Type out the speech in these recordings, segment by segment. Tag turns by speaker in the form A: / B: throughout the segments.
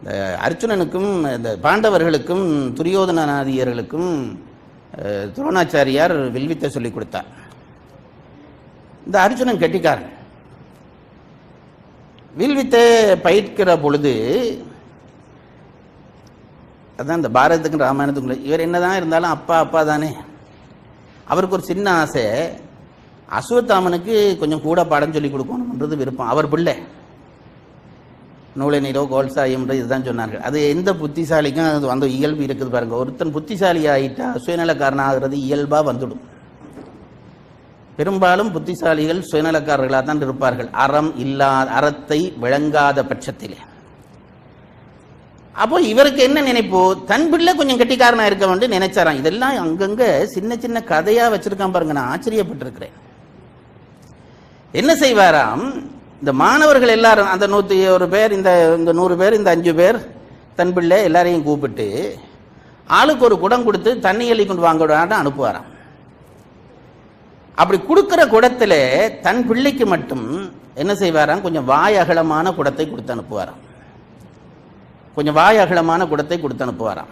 A: இந்த அர்ச்சுனனுக்கும் இந்த பாண்டவர்களுக்கும் துரியோதனாதியர்களுக்கும் துரோணாச்சாரியார் வில்வித்தை சொல்லிக் கொடுத்தார். இந்த அர்ஜுனன் கெட்டிக்காரன். வில்வித்தை பயிர்க்கிற பொழுது அதான் இந்த பாரதத்துக்கும் ராமாயணத்துக்கும் இவர் என்னதான் இருந்தாலும் அப்பா அப்பா தானே. அவருக்கு ஒரு சின்ன ஆசை அசுவத்தாமனுக்கு கொஞ்சம் கூட பாடம் சொல்லி கொடுக்கணுன்றது விருப்பம். அவர் பிள்ளை. நூலினிலோ நீரோ கோல்சாயம்ன்ற இதுதான் சொன்னார்கள். அது எந்த புத்திசாலிக்கும் அது அந்த இயல்பு இருக்குது பாருங்க. ஒருத்தன் புத்திசாலி ஆயிட்டா சுயநலக்காரன் ஆகிறது இயல்பாக வந்துடும். பெரும்பாலும் புத்திசாலிகள் சுயநலக்காரர்களாக தான் இருப்பார்கள். அறம் இல்லாத அறத்தை விளங்காத பட்சத்திலே. அப்போ இவருக்கு என்ன நினைப்பு? தன் பிள்ளை கொஞ்சம் கெட்டிக்காரனா இருக்க வேண்டும் நினைச்சாராம். இதெல்லாம் அங்கங்க சின்ன சின்ன கதையா வச்சிருக்கான் பாருங்க. நான் ஆச்சரியப்பட்டிருக்கிறேன். என்ன செய்வாராம்? இந்த மாணவர்கள் எல்லாரும் அந்த நூற்றி ஒரு பேர் இந்த இந்த நூறு பேர் இந்த அஞ்சு பேர் தன் பிள்ளை எல்லாரையும் கூப்பிட்டு ஆளுக்கு ஒரு குடம் கொடுத்து தண்ணி அள்ளி கொண்டு வாங்க அனுப்புவாராம். அப்படி கொடுக்கிற குடத்தில் தன் பிள்ளைக்கு மட்டும் என்ன செய்வாராம்? கொஞ்சம் வாய் அகலமான குடத்தை கொடுத்து அனுப்புவாராம். கொஞ்சம் வாய் அகலமான குடத்தை கொடுத்து அனுப்புவாராம்.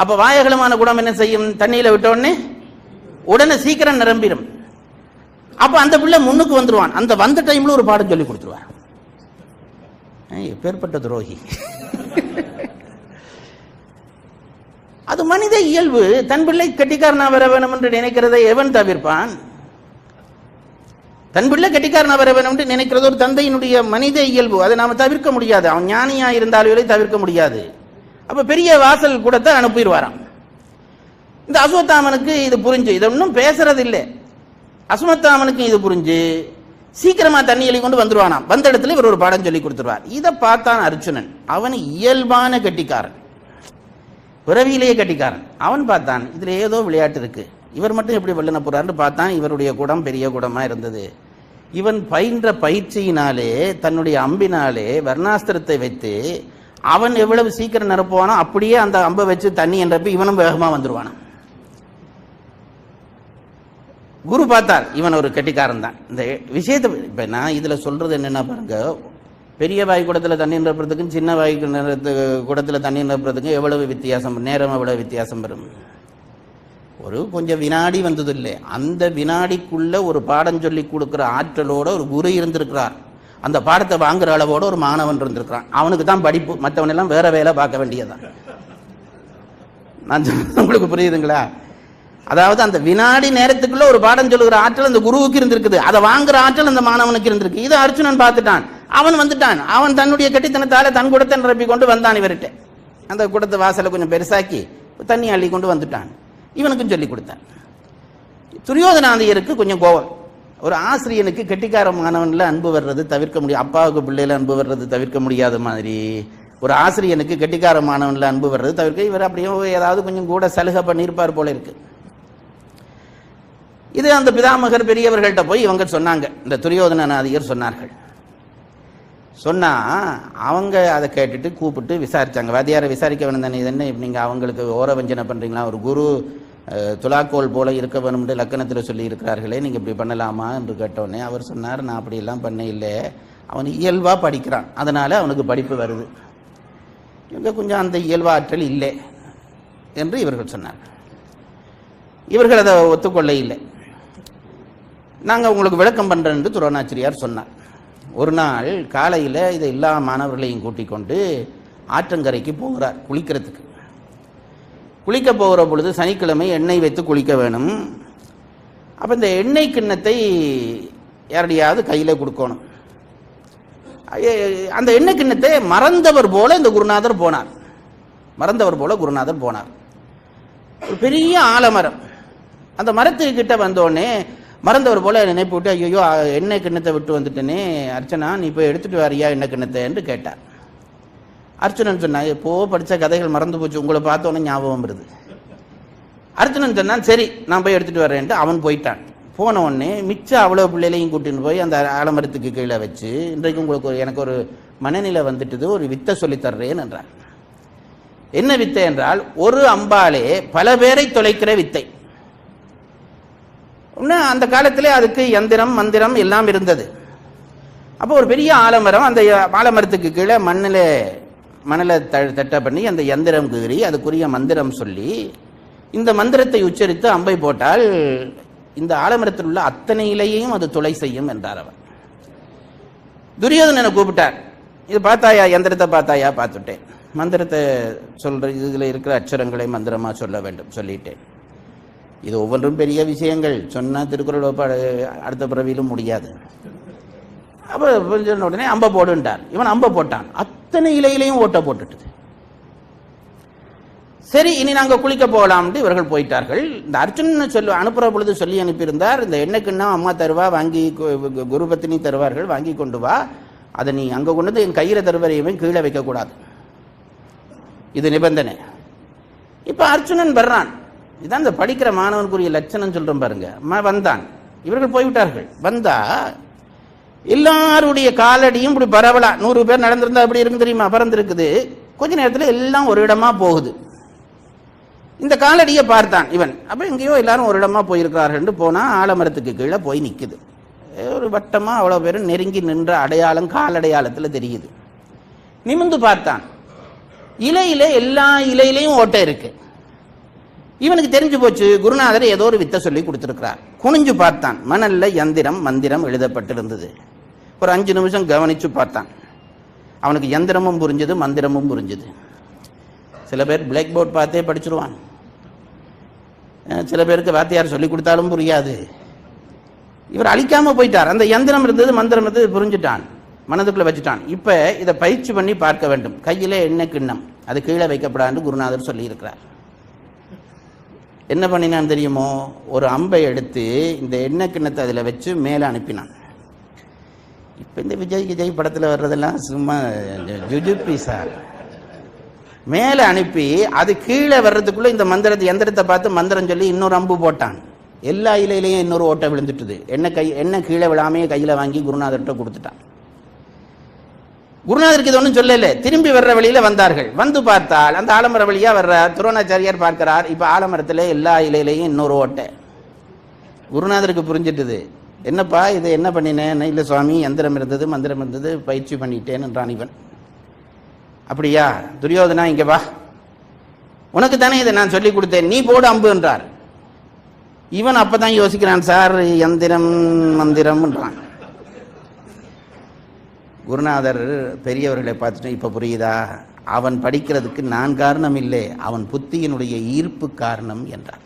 A: அப்போ வாய் அகலமான குடம் என்ன செய்யும்? தண்ணியில் விட்டோடனே உடனே சீக்கிரம் நிரம்பிடும் அப்ப அந்த பிள்ளை முன்னுக்கு வந்துருவான். அந்த வந்த டைம்ல ஒரு பாடம் சொல்லி கொடுத்துருவான் ஏய், எப்பேற்பட்ட துரோகி. அது மனித இயல்பு. தன் பிள்ளை கட்டிக்காரனா வர வேணும் என்று நினைக்கிறதை எவன் தவிர்ப்பான்? தன் பிள்ளை கட்டிக்காரனா வர வேணும் என்று நினைக்கிறது ஒரு தந்தையினுடைய மனித இயல்பு. அதை நாம தவிர்க்க முடியாது. அவன் ஞானியா இருந்தாலும் தவிர்க்க முடியாது. அப்ப பெரிய வாசல் கூடத்தை அனுப்பிடுவாராம். இந்த அசோத்தாமனுக்கு இது புரிஞ்சு. இதை ஒன்றும் பேசுறது இல்லை அஸ்வத்தாமனுக்கு இது புரிஞ்சு சீக்கிரமா தண்ணி எழுதி கொண்டு வந்துருவானாம். வந்த இடத்துல இவர் ஒரு பாடம் சொல்லி கொடுத்துருவார். இதை பார்த்தான் அர்ஜுனன். அவன் இயல்பான கட்டிக்காரன். பிறவியிலேயே கட்டிக்காரன். அவன் பார்த்தான் இதுல ஏதோ விளையாட்டு இருக்கு. இவர் மட்டும் எப்படி வெள்ளன போறாருன்னு பார்த்தான் இவருடைய குடம் பெரிய குடமா இருந்தது. இவன் பயின்ற பயிற்சியினாலே தன்னுடைய அம்பினாலே வர்ணாஸ்திரத்தை வைத்து அவன் எவ்வளவு சீக்கிரம் நிரப்புவானோ அப்படியே அந்த அம்பை வச்சு தண்ணி என்றப்ப இவனும் வேகமா வந்துருவானான் குரு பார்த்தார் இவன் ஒரு கெட்டிக்காரன் தான். இந்த விஷயத்தை இப்போ நான் இதில் சொல்றது என்னென்ன பாருங்க பெரிய வாய் குடத்தில் தண்ணி நிரப்புறதுக்கும் சின்ன வாய் நிறத்து- குடத்தில் தண்ணி நிரப்புறதுக்கும் எவ்வளவு வித்தியாசம் நேரம் எவ்வளவு வித்தியாசம் வரும்? ஒரு கொஞ்சம் வினாடி வந்தது இல்லை அந்த வினாடிக்குள்ள ஒரு பாடம் சொல்லி கொடுக்குற ஆற்றலோட ஒரு குரு இருந்திருக்கிறார். அந்த பாடத்தை வாங்குற அளவோட ஒரு மாணவன் இருந்திருக்கிறான். அவனுக்கு தான் படிப்பு மற்றவனெல்லாம் வேற வேலை பார்க்க வேண்டியதுதான். நான் உங்களுக்கு புரியுதுங்களா? அதாவது அந்த வினாடி நேரத்துக்குள்ள ஒரு பாடம் சொல்லுகிற ஆற்றல் அந்த குருவுக்கு இருந்திருக்குது. அதை வாங்குற ஆற்றல் அந்த மாணவனுக்கு இருந்திருக்கு. இது அர்ஜுனன் பார்த்துட்டான். அவன் வந்துட்டான். அவன் தன்னுடைய கட்டித்தனத்தால தன் குடத்தை நிரப்பி கொண்டு வந்தான் இவர்கிட்ட. அந்த குடத்தை வாசலை கொஞ்சம் பெருசாக்கி தண்ணி அள்ளி கொண்டு வந்துட்டான். இவனுக்கும் சொல்லி கொடுத்தான். துரியோதனாந்தியருக்கு கொஞ்சம் கோவம். ஒரு ஆசிரியனுக்கு கெட்டிக்கார மாணவன்ல அன்பு வர்றது தவிர்க்க முடியும் அப்பாவுக்கு பிள்ளையில அன்பு வர்றது தவிர்க்க முடியாத மாதிரி. ஒரு ஆசிரியனுக்கு கெட்டிக்கார மாணவனில் அன்பு வர்றது தவிர்க்க இவர் அப்படியே ஏதாவது கொஞ்சம் கூட சலுகை பண்ணியிருப்பார் போல இருக்கு. இது அந்த பிதாமகர் பெரியவர்கள்ட்ட போய் இவங்க சொன்னாங்க. இந்த துரியோதனாதியர் சொன்னார்கள். சொன்னா அவங்க அதை கேட்டுட்டு கூப்பிட்டு விசாரிச்சாங்க. வாத்தியாரை விசாரிக்க வேணும் தானே இது என்ன? இப்ப நீங்க அவங்களுக்கு ஓரவஞ்சனை பண்றீங்களா? ஒரு குரு துலாக்கோல் போல இருக்க வேணும்னு லக்கணத்தில் சொல்லி இருக்கிறார்களே நீங்க இப்படி பண்ணலாமா என்று கேட்டோடனே அவர் சொன்னார் நான் அப்படி எல்லாம் பண்ண இல்லை அவன் இயல்பா படிக்கிறான். அதனால அவனுக்கு படிப்பு வருது. இவங்க கொஞ்சம் அந்த இயல்பாற்றல் இல்லை என்று இவர்கள் சொன்னார்கள். இவர்கள் அதை ஒத்துக்கொள்ள இல்லை நாங்கள் உங்களுக்கு விளக்கம் பண்ணுறேன் என்று துரோணாச்சிரியார் சொன்னார். ஒரு நாள் காலையில் இதை எல்லா மாணவர்களையும் கூட்டிக் கொண்டு ஆற்றங்கரைக்கு போகிறார் குளிக்கிறதுக்கு. குளிக்க போகிற பொழுது சனிக்கிழமை எண்ணெய் வைத்து குளிக்க வேணும். அப்போ இந்த எண்ணெய் கிண்ணத்தை யாரடியாவது கையில் கொடுக்கணும். அந்த எண்ணெய் கிண்ணத்தை மறந்தவர் போல இந்த குருநாதர் போனார். மறந்தவர் போல குருநாதர் போனார். ஒரு பெரிய ஆலமரம். அந்த மரத்துக்கிட்ட வந்தோடனே மறந்தவர் போல நினைப்பு விட்டு ஐயோ எண்ணெய் கிண்ணத்தை விட்டு வந்துட்டேனே அர்ச்சனா நீ போய் எடுத்துட்டு வரியா எண்ணெய் கிண்ணத்தை? என்று கேட்டார். அர்ச்சனன் சொன்னா எப்போ படித்த கதைகள் மறந்து போச்சு உங்களை பார்த்தோன்னே ஞாபகம் வருது. அர்ச்சனன் சொன்னான் சரி நான் போய் எடுத்துட்டு வரேன்ட்டு அவன் போயிட்டான். போன உடனே மிச்சம் அவ்வளோ பிள்ளைகளையும் கூட்டின்னு போய் அந்த ஆலமரத்துக்கு கீழே வச்சு இன்றைக்கு உங்களுக்கு ஒரு எனக்கு ஒரு மனநிலை வந்துட்டது ஒரு வித்தை சொல்லித் தர்றேன் என்றார் என்ன வித்தை என்றால் ஒரு அம்பாலே பல பேரை தொலைக்கிற வித்தை. இன்னும் அந்த காலத்திலே அதுக்கு யந்திரம் மந்திரம் எல்லாம் இருந்தது. அப்போ ஒரு பெரிய ஆலமரம் அந்த ஆலமரத்துக்கு கீழே மண்ணில் மணலை த தட்ட பண்ணி அந்த யந்திரம் கீறி அதுக்குரிய மந்திரம் சொல்லி இந்த மந்திரத்தை உச்சரித்து அம்பை போட்டால் இந்த ஆலமரத்தில் உள்ள அத்தனை இலையையும் அது துளை செய்யும் என்றார் அவர். துரியோதனனை கூப்பிட்டார். இது பார்த்தாயா யந்திரத்தை பார்த்தாயா? பார்த்துட்டேன். மந்திரத்தை சொல்ற இதில் இருக்கிற அச்சரங்களை மந்திரமா சொல்ல வேண்டும் சொல்லிட்டேன். இது ஒவ்வொன்றும் பெரிய விஷயங்கள். சொன்னா திருக்குறள் அடுத்த பிறவியிலும் முடியாது. அப்போ சொன்ன உடனே அம்பை போடுன்றார் இவன் அம்பை போட்டான். அத்தனை இலையிலையும் ஓட்ட போட்டுட்டு சரி இனி நாங்கள் குளிக்க போகலாம்னு இவர்கள் போயிட்டார்கள். இந்த அர்ஜுனனை சொல்லி அனுப்புகிற பொழுது சொல்லி அனுப்பியிருந்தார். இந்த எண்ணெய்க்குன்னா அம்மா தருவா? வாங்கி கு- கு- குருபத்தினி தருவார்கள். வாங்கி கொண்டு வா. அதை நீ அங்கே கொண்டு வந்து என் கையில் தருவரையுமே கீழே வைக்கக்கூடாது இது நிபந்தனை. இப்போ அர்ஜுனன் வர்றான். இதான் இந்த படிக்கிற மாணவனுக்குரிய லட்சணம் சொல்கிறோம் பாருங்க. வந்தான். இவர்கள் போய்விட்டார்கள். வந்தா எல்லாருடைய காலடியும் இப்படி பரவலா. நூறு பேர் நடந்திருந்தா எப்படி இருக்கும் தெரியுமா? பறந்துருக்குது. கொஞ்ச நேரத்தில் எல்லாம் ஒரு இடமா போகுது. இந்த காலடியை பார்த்தான் இவன். அப்ப எங்கேயோ எல்லாரும் ஒரு இடமா போயிருக்கிறார்கள் போனா ஆலமரத்துக்கு கீழே போய் நிற்குது ஒரு வட்டமா அவ்வளவு பேரும் நெருங்கி நின்ற அடையாளம் காலடையாளத்தில் தெரியுது. நிமிந்து பார்த்தான். இலையில எல்லா இலையிலையும் ஓட்டை இருக்கு. இவனுக்கு தெரிஞ்சு போச்சு குருநாதர் ஏதோ ஒரு வித்தை சொல்லி கொடுத்துருக்கிறார். குனிஞ்சு பார்த்தான். மணல்ல யந்திரம் மந்திரம் எழுதப்பட்டிருந்தது. ஒரு அஞ்சு நிமிஷம் கவனிச்சு பார்த்தான். அவனுக்கு யந்திரமும் புரிஞ்சது மந்திரமும் புரிஞ்சது. சில பேர் பிளாக் போர்ட் பார்த்தே படிச்சிருவான் சில பேருக்கு வாத்தியார் சொல்லி கொடுத்தாலும் புரியாது. இவர் அழிக்காம போயிட்டார். அந்த யந்திரம் இருந்தது மந்திரம் இருந்தது புரிஞ்சுட்டான். மனதுக்குள்ள வச்சுட்டான். இப்போ இதை பயிற்சி பண்ணி பார்க்க வேண்டும். கையிலே எண்ணெய் கிண்ணம். அது கீழே வைக்கப்படாதுன்னு குருநாதர் சொல்லியிருக்கிறார். என்ன பண்ணினான் தெரியுமோ? ஒரு அம்பை எடுத்து இந்த எண்ணெய் கிண்ணத்தை அதில் வச்சு மேலே அனுப்பினான். இப்போ இந்த விஜய் விஜய் படத்தில் வர்றதெல்லாம் சும்மா ஜுஜுப்பி சார். மேலே அனுப்பி அது கீழே வர்றதுக்குள்ளே இந்த மந்திரத்தை எந்திரத்தை பார்த்து மந்திரம் சொல்லி இன்னொரு அம்பு போட்டான். எல்லா இலையிலையும் இன்னொரு ஓட்டை விழுந்துட்டுது. எண்ணெய் கை எண்ணெய் கீழே விழாமையே கையில் வாங்கி குருநாதர்கிட்ட கொடுத்துட்டான். குருநாதருக்கு இது ஒன்றும் சொல்லல. திரும்பி வர்ற வழியில் வந்தார்கள். வந்து பார்த்தால் அந்த ஆலமர வழியாக வர்ற துரோணாச்சாரியார் பார்க்கிறார் இப்போ ஆலமரத்தில் எல்லா இலையிலையும் இன்னொரு ஓட்டை. குருநாதருக்கு புரிஞ்சிட்டுது. என்னப்பா இது என்ன பண்ணினேன் இல்லை சுவாமி யந்திரம் இருந்தது மந்திரம் இருந்தது பயிற்சி பண்ணிட்டேன் என்றான் இவன். அப்படியா? துரியோதனா இங்கே வா. உனக்கு தானே இதை நான் சொல்லி கொடுத்தேன். நீ போடு அம்பு என்றார். இவன் அப்போ தான் யோசிக்கிறான் சார் யந்திரம் மந்திரம்ன்றான் குருநாதர் பெரியவர்களை பார்த்துட்டு இப்போ புரியுதா? அவன் படிக்கிறதுக்கு நான் காரணம் இல்லை. அவன் புத்தியினுடைய ஈர்ப்பு காரணம் என்றார்.